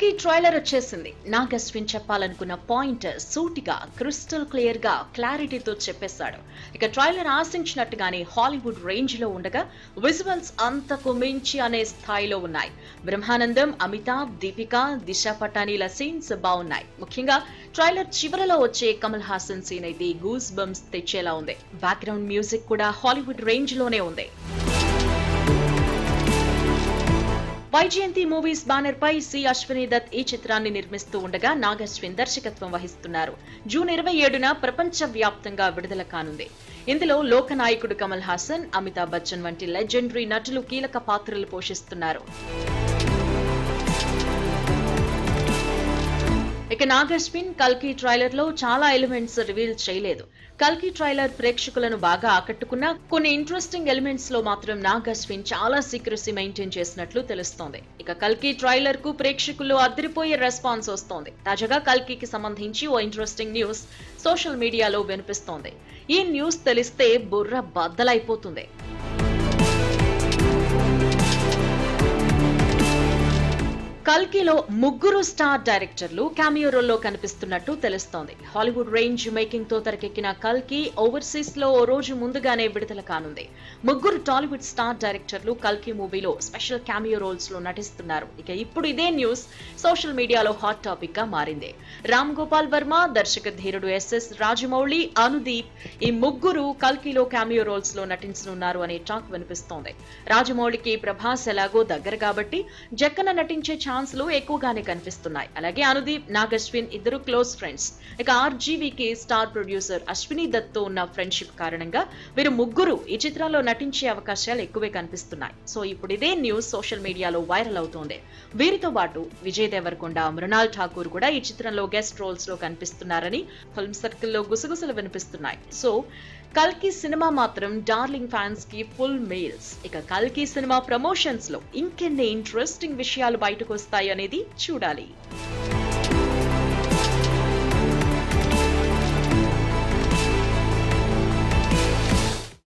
కల్కి ట్రైలర్ వచ్చేసింది. నాగస్విన్ చెప్పాలనుకున్న పాయింట్ సూటిగా క్రిస్టల్ క్లియర్గా క్లారిటీతో చెప్పేశాడు. ఇక ట్రైలర్ ఆశించినట్టుగానే హాలీవుడ్ రేంజ్లో ఉండగా విజువల్స్ అంతకు మించి అనే స్థాయిలో ఉన్నాయి. బ్రహ్మానందం అమితాబ్ దీపిక దిశ పటానీల సీన్స్ బాగున్నాయి. ముఖ్యంగా ట్రైలర్ చివరలో వచ్చే కమల్ హాసన్ సీన్ అయితే గూస్ బంప్స్ తెచ్చేలా ఉంది. బ్యాక్గ్రౌండ్ మ్యూజిక్ కూడా హాలీవుడ్ రేంజ్లోనే ఉంది. వైజయంతి మూవీస్ బ్యానర్ పై సి అశ్విని దత్ ఈ చిత్రాన్ని నిర్మిస్తూ ఉండగా నాగశ్విన్ దర్శకత్వం వహిస్తున్నారు. జూన్ ఇరవై ఏడున ప్రపంచ వ్యాప్తంగా విడుదల కానుంది. ఇందులో లోకనాయకుడు కమల్ హాసన్ అమితాబ్ బచ్చన్ వంటి లెజెండరీ నటులు కీలక పాత్రలు పోషిస్తున్నారు. ఇక నాగశ్విన్ కల్కి ట్రైలర్లో చాలా ఎలిమెంట్స్ రివీల్ చేయలేదు. కల్కి ట్రైలర్ ప్రేక్షకులను బాగా ఆకట్టుకున్న కొన్ని ఇంట్రెస్టింగ్ ఎలిమెంట్స్లో మాత్రం నాగశ్విన్ చాలా సీక్రసీ మెయింటైన్ చేసినట్లు తెలుస్తోంది. ఇక కల్కి ట్రైలర్కు ప్రేక్షకుల్లో అదిరిపోయే రెస్పాన్స్ వస్తోంది. తాజాగా కల్కికి సంబంధించి ఓ ఇంట్రెస్టింగ్ న్యూస్ సోషల్ మీడియాలో వినిపిస్తోంది. ఈ న్యూస్ తెలిస్తే బుర్ర బద్దలైపోతుంది. కల్కిలో ముగ్గురు స్టార్ డైరెక్టర్లు క్యామియో రోల్లో కనిపిస్తున్నట్టు తెలుస్తోంది. హాలీవుడ్ రేంజ్ మేకింగ్తో తెరకెక్కిన కల్కి ఓవర్సీస్లో ఓ రోజు ముందుగానే విడుదల కానుంది. ముగ్గురు టాలీవుడ్ స్టార్ డైరెక్టర్లు కల్కి మూవీలో స్పెషల్ క్యామియో రోల్స్లో నటిస్తున్నారు. ఇక ఇప్పుడు ఇదే న్యూస్ సోషల్ మీడియాలో హాట్ టాపిక్గా మారింది. రామ్ గోపాల్ వర్మ దర్శక ధీరుడు ఎస్ఎస్ రాజమౌళి అనుదీప్ ఈ ముగ్గురు కల్కిలో క్యామియో రోల్స్లో నటించనున్నారు అనే టాక్ వినిపిస్తోంది. రాజమౌళికి ప్రభాస్ ఎలాగో దగ్గర కాబట్టి జక్కన నటించే ఛాన్స్ ఛాన్స్లు ఎక్కువగానే కనిపిస్తున్నాయి. అలాగే అనుదీప్ నాగశ్విన్ ఇద్దరు క్లోజ్ ఫ్రెండ్స్. ఇక ఆర్జీవీకి స్టార్ ప్రొడ్యూసర్ అశ్విని దత్తో ఉన్న ఫ్రెండ్షిప్ కారణంగా వీరు ముగ్గురు ఈ చిత్రంలో నటించే అవకాశాలు ఎక్కువే కనిపిస్తున్నాయి. సో ఇప్పుడు ఇదే న్యూస్ సోషల్ మీడియాలో వైరల్ అవుతోంది. వీరితో పాటు విజయ్ దేవరకొండ మృణాల్ ఠాకూర్ కూడా ఈ చిత్రంలో గెస్ట్ రోల్స్లో కనిపిస్తున్నారని ఫిల్మ్ సర్కిల్లో గుసగుసలు వినిపిస్తున్నాయి. సో కల్కి సినిమా మాత్రం డార్లింగ్ ఫ్యాన్స్కి ఫుల్ మెయిల్స్ ఇక కల్కి సినిమా ప్రమోషన్స్లో ఇంకెన్ని ఇంట్రెస్టింగ్ విషయాలు బయటకు వస్తాయనేది చూడాలి.